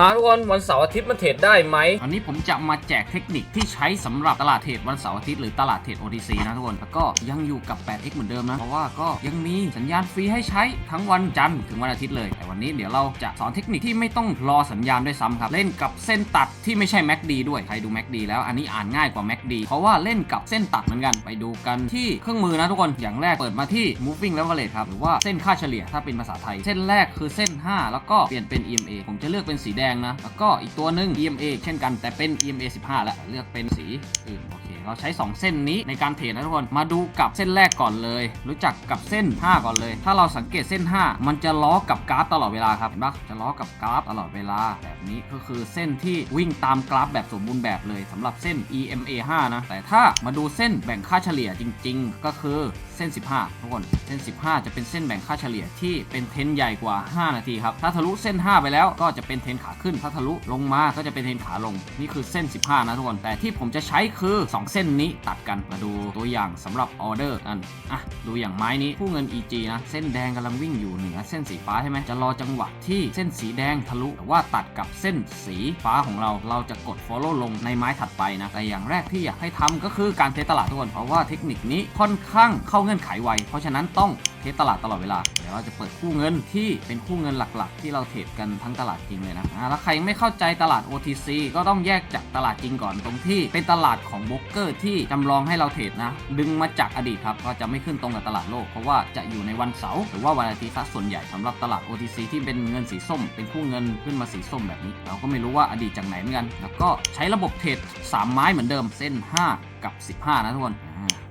มาทุกคนวันเสาร์อาทิตย์มันเทรดได้ไหมวันนี้ผมจะมาแจกเทคนิคที่ใช้สำหรับตลาดเทรดวันเสาร์อาทิตย์หรือตลาดเทรด OTC นะทุกคนแล้วก็ยังอยู่กับ 8x เหมือนเดิมนะ เพราะว่าก็ยังมีสัญญาณฟรีให้ใช้ทั้งวันจันทร์ถึงวันอาทิตย์เลย แต่วันนี้เดี๋ยวเราจะสอนเทคนิคที่ไม่ต้องรอสัญญาณด้วยซ้ำครับ เล่นกับเส้นตัดที่ไม่ใช่ MACD ด้วยใครดู MACD แล้วอันนี้อ่านง่ายกว่า MACD เพราะว่าเล่นกับเส้นตัดเหมือนกันไปดูกันที่เครื่องมือนะทุกคนอย่างแรกเปิดมาที่ moving average ครับหรือว่าเส้นค่าเฉลี่ยถ้าเป็นภาษาไทย เส้นแรกคือเส้น 5 แล้วก็เปลี่ยนเป็น EMA ผมจะเลือกเป็นสีแดงนะ แล้วก็อีกตัวหนึ่ง EMA เช่นกันแต่เป็น EMA 15แล้วเลือกเป็นสีอื่นโอเคเราใช้ 2 เส้นนี้ในการเทรดนะทุกคนมาดูกับเส้นแรกก่อนเลย รู้จักกับเส้น 5 ก่อนเลย ถ้าเราสังเกตเส้น 5 มันจะล้อกับกราฟตลอดเวลาครับเห็นปะจะล้อกับกราฟตลอดเวลาแบบนี้ก็คือเส้นที่วิ่งตามกราฟแบบสมบูรณ์แบบเลยสำหรับเส้น EMA 5นะแต่ถ้ามาดูเส้นแบ่งค่าเฉลี่ยจริง ๆ ก็คือเส้น 15 ทุกคน เส้น 15 จะเป็นเส้นแบ่งค่าเฉลี่ยที่เป็นเทนใหญ่กว่า 5 นาทีครับ ถ้าทะลุเส้น 5 ไปแล้วก็จะเป็นเทนขาขึ้นถ้าทะลุลงมาก็จะเป็นเทรนขาลง นี่คือเส้น 15 นะทุกคน แต่ที่ผมจะใช้คือ 2 เส้นนี้ตัดกันมาดูตัวอย่างสำหรับออเดอร์กันอะดูอย่างไม้นี้ผู้เงิน EG นะเส้นแดงกำลังวิ่งอยู่เหนือเส้นสีฟ้าใช่ไหมจะรอจังหวะที่เส้นสีแดงทะลุแต่ว่าตัดกับเส้นสีฟ้าของเราเราจะกด follow ลงในไม้ถัดไปนะแต่อย่างแรกที่อยากให้ทำก็คือการเทสตลาดทุกคนเพราะว่าเทคนิคนี้ค่อนข้างเข้าเงื่อนไขไวเพราะฉะนั้นต้อง ทสตลาดตลอดเวลา เดี๋ยวเราจะเปิดคู่เงินที่เป็นคู่เงินหลักๆ ที่เราเทรดกันทั้งตลาดจริงเลยนะอ่าแล้วใครไม่เข้าใจตลาด OTC ก็ต้องแยกจากตลาดจริงก่อนตรงที่เป็นตลาดของโบรกเกอร์ที่จำลองให้เราเทรดนะ ดึงมาจากอดีตครับก็จะไม่ขึ้นตรงกับตลาดโลก เพราะว่าจะอยู่ในวันเสาร์หรือว่าวันอาทิตย์ซะส่วนใหญ่สำหรับตลาด OTC ที่เป็นเงินสีส้ม เป็นคู่เงินขึ้นมาสีส้มแบบนี้ เราก็ไม่รู้ว่าอดีตจากไหนเหมือนกัน แล้วก็ใช้ระบบเทรดสามไม้เหมือนเดิมเส้น 5 กับ 15 นะทุกคน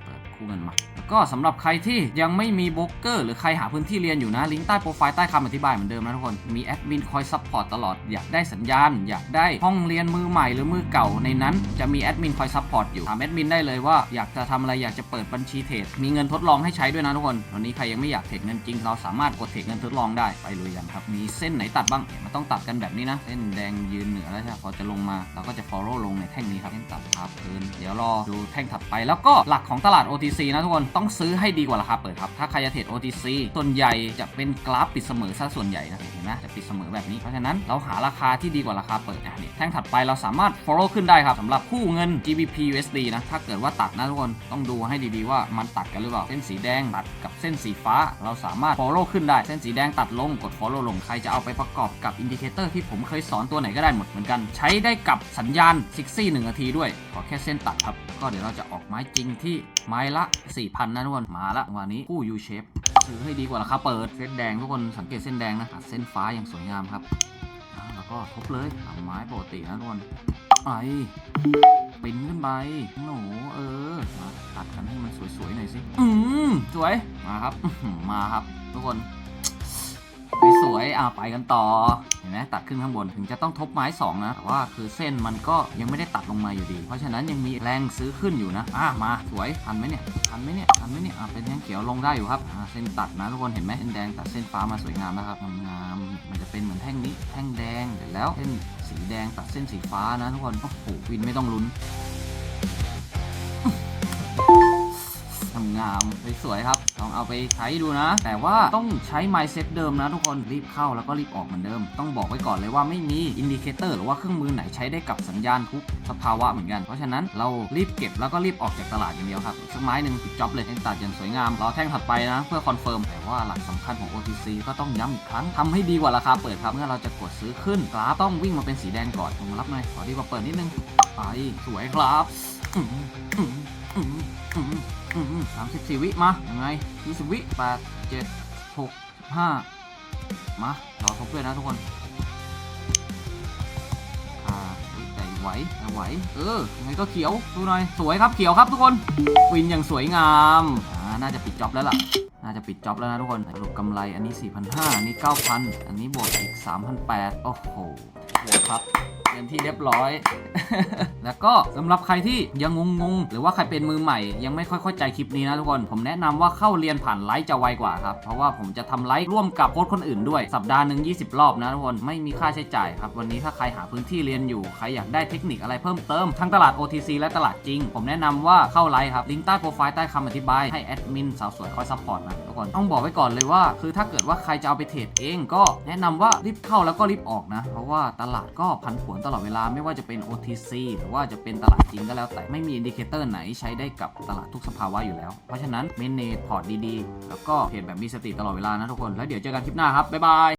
เปิดคู่เงินมา ก็สำหรับใครที่ยังไม่มีโบรกเกอร์หรือใครหาพื้นที่เรียนอยู่นะลิงก์ใต้โปรไฟล์ใต้คำอธิบายเหมือนเดิมนะทุกคน มีแอดมินคอยซัพพอร์ตตลอด อยากได้สัญญาณ อยากได้ห้องเรียนมือใหม่หรือมือเก่าในนั้น จะมีแอดมินคอยซัพพอร์ตอยู่ถามแอดมินได้เลยว่าอยากจะทำอะไรอยากจะเปิดบัญชีเทรดมีเงินทดลองให้ใช้ด้วยนะทุกคนวันนี้ใครยังไม่อยากเทรดเงินจริงเราสามารถกดเทรดเงินทดลองได้ไปลุยกันครับมีเส้นไหนตัดบ้างมันต้องตัดกันแบบนี้นะเส้นแดงยืนเหนือแล้วใช่ไหมพอจะลงมาเราก็จะ follow ลงในแท่งนี้ครับเส้นตัดครับพื้นเดี๋ยวรอดูแท่งถัดไป แล้วก็หลักของตลาด OTC นะทุกคนต้องซื้อให้ดีกว่าราคาเปิดครับ ถ้าใครจะเทรด OTC ส่วนใหญ่จะเป็นกราฟปิดเสมอซะส่วนใหญ่นะเห็นไหมจะปิดเสมอแบบนี้เพราะฉะนั้นเราหาราคาที่ดีกว่าราคาเปิดนะนี่แท่งถัดไปเราสามารถ follow ขึ้นได้ครับสำหรับคู่เงิน GBP USD นะถ้าเกิดว่าตัดนะทุกคนต้องดูให้ดีๆว่ามันตัดกันหรือเปล่าเส้นสีแดงตัดกับเส้นสีฟ้า เราสามารถ follow ขึ้นได้เส้นสีแดงตัดลงกด follow ลงใครจะเอาไปประกอบกับอินดิเคเตอร์ที่ผมเคยสอนตัวไหนก็ได้หมดเหมือนกัน ใช้ได้กับสัญญาณซิกซี่หนึ่งนาทีด้วยขอแค่เส้นตัดครับก็เดี๋ยวเราจะออกไม้จริงที่ไม้ละ4,000นะทุกคน มาละวันนี้คู่ยูเชฟถือให้ดีกว่าราคาเปิด เส้นแดงทุกคนสังเกตเส้นแดงนะตัดเส้นฟ้าอย่างสวยงามครับ แล้วก็ทบเลยทำไม้ปกตินะทุกคนไปปิ้นขึ้นไปโหนูเออมาตัดกันให้มันสวยๆหน่อยสิ อืมสวย มาครับ มาครับ ทุกคน สวยๆอ่าไปกันต่อ เห็นไหมตัดขึ้นข้างบนถึงจะต้องทบไม้ 2 นะ แต่ว่าคือเส้นมันก็ยังไม่ได้ตัดลงมาอยู่ดี เพราะฉะนั้นยังมีแรงซื้อขึ้นอยู่นะ อ่ามาสวยทันไหมเนี่ยทันไหมเนี่ยทันไหมเนี่ยอ่าเป็นแท่งเขียวลงได้อยู่ครับอ่าเส้นตัดนะทุกคนเห็นไหมเส้นแดงตัดเส้นฟ้ามาสวยงามนะครับงามๆมันจะเป็นเหมือนแท่งนี้แท่งแดงเสร็จแล้วเส้นสีแดงตัดเส้นสีฟ้านะทุกคนโอ้โหวินไม่ต้องลุ้น งามสวยๆครับลองเอาไปใช้ดูนะ แต่ว่าต้องใช้ mindset เดิมนะทุกคนรีบเข้าแล้วก็รีบออกเหมือนเดิม ต้องบอกไว้ก่อนเลยว่าไม่มีอินดิเคเตอร์หรือว่าเครื่องมือไหนใช้ได้กับสัญญาณทุกสภาวะเหมือนกัน เพราะฉะนั้นเรารีบเก็บแล้วก็รีบออกจากตลาดอย่างเดียวครับสักไม้หนึ่งปิดจ็อบเลยแท่งตัดอย่างสวยงามรอแท่งถัดไปนะ เพื่อคอนเฟิร์มแต่ว่าหลักสำคัญของ OTC ก็ต้องย้ำอีกครั้งทำให้ดีกว่าราคาเปิดครับเมื่อเราจะกดซื้อขึ้นกราฟต้องวิ่งมาเป็นสีแดงก่อนผมรับหน่อยขอดีกว่าเปิดนิดนึงไปสวยครับ สามสิบสี่วิมายังไงยี่สิบวิแปดเจ็ดหกห้ามารอทบด้วยนะทุกคนแต่ไหวแต่ไหว เออยังไงก็เขียว ดูหน่อย สวยครับเขียวครับทุกคนวินอย่างสวยงาม อ่า น่าจะปิดจ็อบแล้วล่ะ น่าจะปิดจ็อบแล้วนะทุกคนสรุปกำไรอันนี้ 4,500 อันนี้ 9,000 อันนี้บวกอีก 3,800 โอ้โหโหดครับเงินที่เรียบร้อย แล้วก็สำหรับใครที่ยังงงๆ หรือว่าใครเป็นมือใหม่ ยังไม่ค่อยเข้าใจคลิปนี้นะทุกคน ผมแนะนำว่าเข้าเรียนผ่านไลฟ์จะไวกว่าครับ เพราะว่าผมจะทำไลฟ์ร่วมกับโค้ชคนอื่นด้วย สัปดาห์หนึ่ง20 รอบนะทุกคน ไม่มีค่าใช้จ่ายครับ วันนี้ถ้าใครหาพื้นที่เรียนอยู่ ใครอยากได้เทคนิคอะไรเพิ่มเติม ทั้งตลาด OTC และตลาดจริง ผมแนะนำว่าเข้าไลฟ์ครับ ลิงก์ใต้โปรไฟล์ใต้คำอธิบาย ให้แอดมินสาวสวยคอยซัพพอร์ตนะทุกคนต้องบอกไว้ก่อนเลยว่า คือถ้าเกิดว่าใครจะเอาไปเทรดเองก็แนะนำว่ารีบเข้าแล้วก็รีบออกนะ เพราะว่าตลาดก็ผันผวนตลอดเวลาไม่ว่าจะเป็น OTC หรือว่าจะเป็นตลาดจริงก็แล้วแต่ไม่มีอินดิเคเตอร์ไหนใช้ได้กับตลาดทุกสภาวะอยู่แล้ว เพราะฉะนั้นเมนเนจพอร์ตดีๆ แล้วก็เทรดแบบมีสติตลอดเวลานะทุกคน แล้วเดี๋ยวเจอกันคลิปหน้าครับบ๊ายบาย